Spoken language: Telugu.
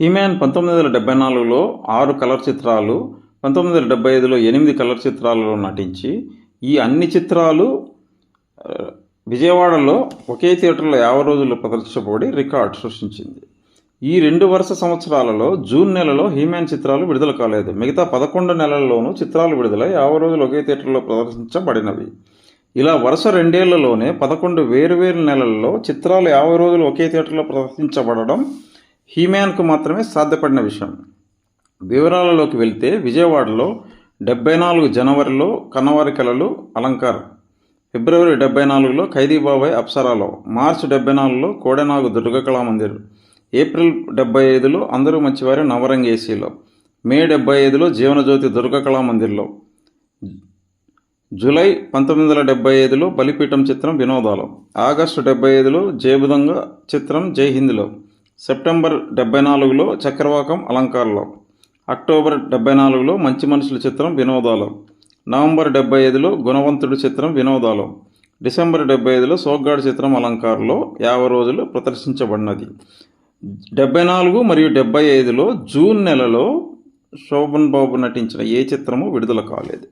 హీమాన్ పంతొమ్మిది వందల డెబ్బై నాలుగులో ఆరు కలర్ చిత్రాలు పంతొమ్మిది వందల డెబ్బై ఐదులో ఎనిమిది కలర్ చిత్రాలలో నటించి ఈ అన్ని చిత్రాలు విజయవాడలో ఒకే థియేటర్లో యాభై రోజులు ప్రదర్శించబడి రికార్డ్ సృష్టించింది. ఈ రెండు వరుస సంవత్సరాలలో జూన్ నెలలో హీమ్యాన్ చిత్రాలు విడుదల కాలేదు. మిగతా పదకొండు నెలల్లోనూ చిత్రాలు విడుదల యాభై రోజులు ఒకే థియేటర్లో ప్రదర్శించబడినవి. ఇలా వరుస రెండేళ్ళలోనే పదకొండు వేరువేరు నెలల్లో చిత్రాలు యాభై రోజులు ఒకే థియేటర్లో ప్రదర్శించబడడం హీమ్యాన్కు మాత్రమే సాధ్యపడిన విషయం. వివరాలలోకి వెళ్తే విజయవాడలో డెబ్బై నాలుగు జనవరిలో కన్నవారి కళలు అలంకార్ ఫిబ్రవరి డెబ్బై నాలుగులో ఖైదీబాబాయ్ అప్సరాలో మార్చి డెబ్బై నాలుగులో కోడెనాగు దుర్గ కళామందిర్ ఏప్రిల్ డెబ్బై ఐదులో అందరూ మంచివారి నవరంగ్ ఏసీలో మే డెబ్బై ఐదులో జీవనజ్యోతి దుర్గ కళామందిర్లో జూలై పంతొమ్మిది వందల డెబ్బై ఐదులో బలిపీఠం చిత్రం వినోదాలు ఆగస్టు డెబ్బై ఐదులో జయబుదంగ చిత్రం జై హింద్లో సెప్టెంబర్ డెబ్బై నాలుగులో చక్రవాకం అలంకారలో. అక్టోబర్ డెబ్బై నాలుగులో మంచి మనుషుల చిత్రం వినోదాలు. నవంబర్ డెబ్బై ఐదులో గుణవంతుడు చిత్రం వినోదాలు. డిసెంబర్ డెబ్బై ఐదులో సోగ్గాడు చిత్రం అలంకారలో యాభై రోజులు ప్రదర్శించబడినది. డెబ్బై నాలుగు మరియు డెబ్బై ఐదులో జూన్ నెలలో శోభన్ బాబు నటించిన ఏ చిత్రము విడుదల కాలేదు.